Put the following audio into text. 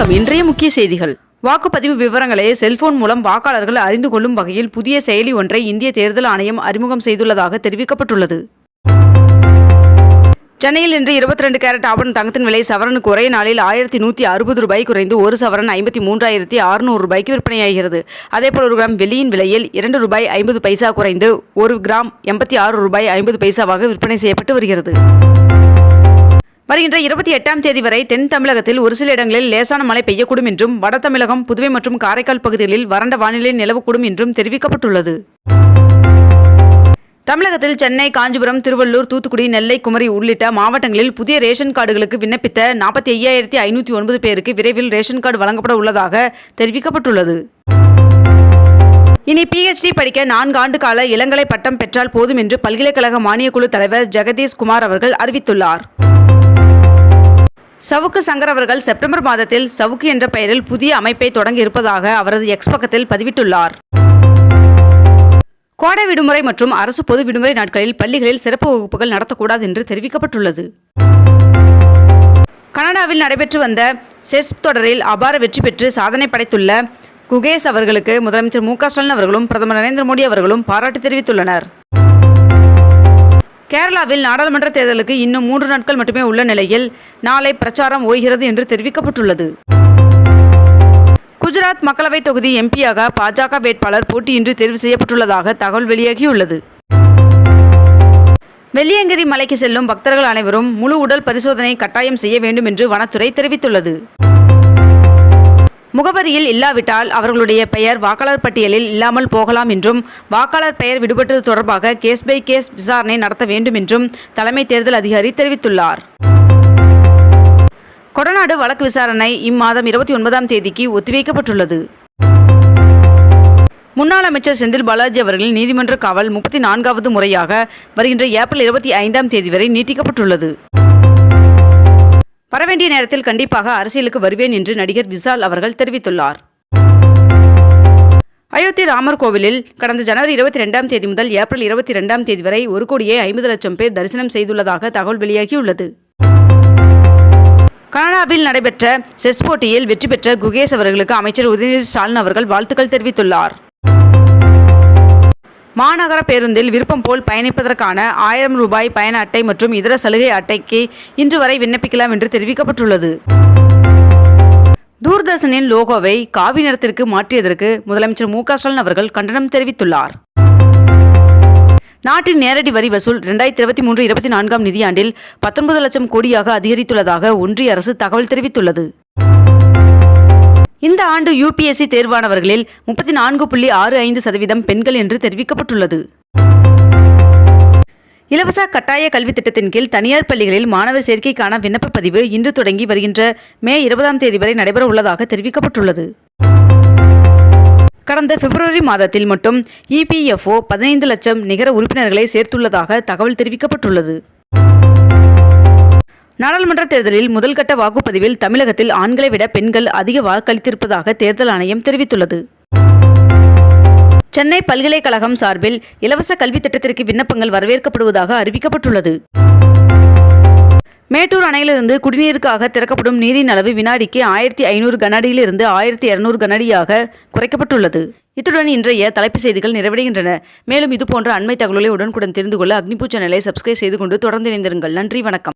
வணக்கம். இன்றைய முக்கிய செய்திகள். வாக்குப்பதிவு விவரங்களை செல்போன் மூலம் வாக்காளர்கள் அறிந்து கொள்ளும் வகையில் புதிய செயலி ஒன்றை இந்திய தேர்தல் ஆணையம் அறிமுகம் செய்துள்ளதாக தெரிவிக்கப்பட்டுள்ளது. சென்னையில் இன்று இருபத்தி ரெண்டு கேரட் ஆபரண தங்கத்தின் விலை சவரனுக்கு ஒரே நாளில் ஆயிரத்தி நூற்றி அறுபது ரூபாய் குறைந்து ஒரு சவரன் ஐம்பத்தி மூன்றாயிரத்தி அறுநூறு ரூபாய்க்கு விற்பனையாகிறது. அதேபோல் ஒரு கிராம் வெள்ளியின் விலையில் இரண்டு ரூபாய் ஐம்பது பைசா குறைந்து ஒரு கிராம் எண்பத்தி ஆறு ரூபாய் ஐம்பது பைசாவாக விற்பனை செய்யப்பட்டு வருகிறது. வருகின்ற இருபத்தி எட்டாம் தேதி வரை தென் தமிழகத்தில் ஒரு சில இடங்களில் லேசான மழை பெய்யக்கூடும் என்றும் வட தமிழகம் புதுவை மற்றும் காரைக்கால் பகுதிகளில் வறண்ட வானிலை நிலவக்கூடும் என்றும் தெரிவிக்கப்பட்டுள்ளது. தமிழகத்தில் சென்னை காஞ்சிபுரம் திருவள்ளூர் தூத்துக்குடி நெல்லை குமரி உள்ளிட்ட மாவட்டங்களில் புதிய ரேஷன் கார்டுகளுக்கு விண்ணப்பித்த நாற்பத்தி ஐயாயிரத்தி ஐநூற்றி ஒன்பது பேருக்கு விரைவில் ரேஷன் கார்டு வழங்கப்பட உள்ளதாக தெரிவிக்கப்பட்டுள்ளது. இனி பிஹெச்டி படிக்க நான்கு ஆண்டு கால இளங்கலை பட்டம் பெற்றால் போதும் என்று பல்கலைக்கழக மானியக்குழு தலைவர் ஜெகதீஷ் குமார் அவர்கள் அறிவித்துள்ளார். சவுக்கு சங்கர் அவர்கள் செப்டம்பர் மாதத்தில் சவுக்கு என்ற பெயரில் புதிய அமைப்பை தொடங்கியிருப்பதாக அவரது எக்ஸ் பக்கத்தில் பதிவிட்டுள்ளார். கோடை விடுமுறை மற்றும் அரசு பொது விடுமுறை நாட்களில் பள்ளிகளில் சிறப்பு வகுப்புகள் நடத்தக்கூடாது என்று தெரிவிக்கப்பட்டுள்ளது. கனடாவில் நடைபெற்று வந்த செஸ் தொடரில் அபார வெற்றி பெற்று சாதனை படைத்துள்ள குகேஷ் அவர்களுக்கு முதலமைச்சர் மு க ஸ்டாலின் அவர்களும் பிரதமர் நரேந்திர மோடி அவர்களும் பாராட்டு தெரிவித்துள்ளனர். கேரளாவில் நாடாளுமன்ற தேர்தலுக்கு இன்னும் மூன்று நாட்கள் மட்டுமே உள்ள நிலையில் நாளை பிரச்சாரம் ஓய்கிறது என்று தெரிவிக்கப்பட்டுள்ளது. குஜராத் மக்களவைத் தொகுதி எம்பியாக பாஜக வேட்பாளர் போட்டியின்றி தேர்வு செய்யப்பட்டுள்ளதாக தகவல் வெளியாகியுள்ளது. வெள்ளியங்கிரி மலைக்கு செல்லும் பக்தர்கள் அனைவரும் முழு உடல் பரிசோதனை கட்டாயம் செய்ய வேண்டும் என்று வனத்துறை தெரிவித்துள்ளது. முகவரியில் இல்லாவிட்டால் அவர்களுடைய பெயர் வாக்காளர் பட்டியலில் இல்லாமல் போகலாம் என்றும் வாக்காளர் பெயர் விடுபட்டது தொடர்பாக கேஸ் பை கேஸ் விசாரணை நடத்த வேண்டும் என்றும் தலைமை தேர்தல் அதிகாரி தெரிவித்துள்ளார். கொடநாடு வழக்கு விசாரணை இம்மாதம் இருபத்தி ஒன்பதாம் தேதிக்கு ஒத்திவைக்கப்பட்டுள்ளது. முன்னாள் அமைச்சர் செந்தில் பாலாஜி அவர்களின் நீதிமன்ற காவல் முப்பத்தி நான்காவது முறையாக வருகின்ற ஏப்ரல் இருபத்தி ஐந்தாம் தேதி வரை நீட்டிக்கப்பட்டுள்ளது. வரவேண்டிய நேரத்தில் கண்டிப்பாக அரசியலுக்கு வருவேன் என்று நடிகர் விசால் அவர்கள் தெரிவித்துள்ளார். அயோத்தி ராமர் கோவிலில் கடந்த ஜனவரி இருபத்தி ரெண்டாம் தேதி முதல் ஏப்ரல் இருபத்தி ரெண்டாம் தேதி வரை ஒரு கோடியே ஐம்பது லட்சம் பேர் தரிசனம் செய்துள்ளதாக தகவல் வெளியாகியுள்ளது. கனடாவில் நடைபெற்ற செஸ் போட்டியில் வெற்றி பெற்ற குகேஷ் அவர்களுக்கு அமைச்சர் உதயநிதி ஸ்டாலின் அவர்கள் வாழ்த்துக்கள் தெரிவித்துள்ளார். மாநகர பேருந்தில் விருப்பம் போல் பயணிப்பதற்கான ஆயிரம் ரூபாய் பயண அட்டை மற்றும் இதர சலுகை அட்டைக்கு இன்று வரை விண்ணப்பிக்கலாம் என்று தெரிவிக்கப்பட்டுள்ளது. தூர்தர்ஷனின் லோகோவை காவி நிறத்திற்கு மாற்றியதற்கு முதலமைச்சர் மு ஸ்டாலின் அவர்கள் கண்டனம் தெரிவித்துள்ளார். நாட்டின் நேரடி வரி வசூல் ரெண்டாயிரத்தி இருபத்தி மூன்று இருபத்தி நான்காம் நிதியாண்டில் பத்தொன்பது லட்சம் கோடியாக அதிகரித்துள்ளதாக ஒன்றிய அரசு தகவல் தெரிவித்துள்ளது. இந்த ஆண்டு யுபிஎஸ்சி தேர்வானவர்களில் முப்பத்தி நான்கு புள்ளி ஆறு ஐந்து சதவீதம் பெண்கள் என்று தெரிவிக்கப்பட்டுள்ளது. இலவச கட்டாய கல்வி திட்டத்தின் கீழ் தனியார் பள்ளிகளில் மாணவர் சேர்க்கைக்கான விண்ணப்ப பதிவு இன்று தொடங்கி வருகின்ற மே இருபதாம் தேதி வரை நடைபெற உள்ளதாக தெரிவிக்கப்பட்டுள்ளது. கடந்த பிப்ரவரி மாதத்தில் மட்டும் இபிஎஃப்ஓ பதினைந்து லட்சம் நிகர உறுப்பினர்களை சேர்த்துள்ளதாக தகவல் தெரிவிக்கப்பட்டுள்ளது. நாடாளுமன்ற தேர்தலில் முதல்கட்ட வாக்குப்பதிவில் தமிழகத்தில் ஆண்களை விட பெண்கள் அதிக வாக்களித்திருப்பதாக தேர்தல் ஆணையம் தெரிவித்துள்ளது. சென்னை பல்கலைக்கழகம் சார்பில் இலவச கல்வி திட்டத்திற்கு விண்ணப்பங்கள் வரவேற்கப்படுவதாக அறிவிக்கப்பட்டுள்ளது. மேட்டூர் அணையிலிருந்து குடிநீருக்காக திறக்கப்படும் நீரின் அளவு வினாடிக்கு ஆயிரத்தி ஐநூறு கனஅடியிலிருந்து ஆயிரத்தி இருநூறு கனஅடியாக குறைக்கப்பட்டுள்ளது. இத்துடன் இன்றைய தலைப்பு செய்திகள் நிறைவடைகின்றன. மேலும் இதுபோன்ற அண்மை தகவல்களை உடனுக்குடன் தெரிந்து கொள்ள அக்னிபூ சேனலை சப்ஸ்கிரைப் செய்து கொண்டு தொடர்ந்து இணைந்திருங்கள். நன்றி வணக்கம்.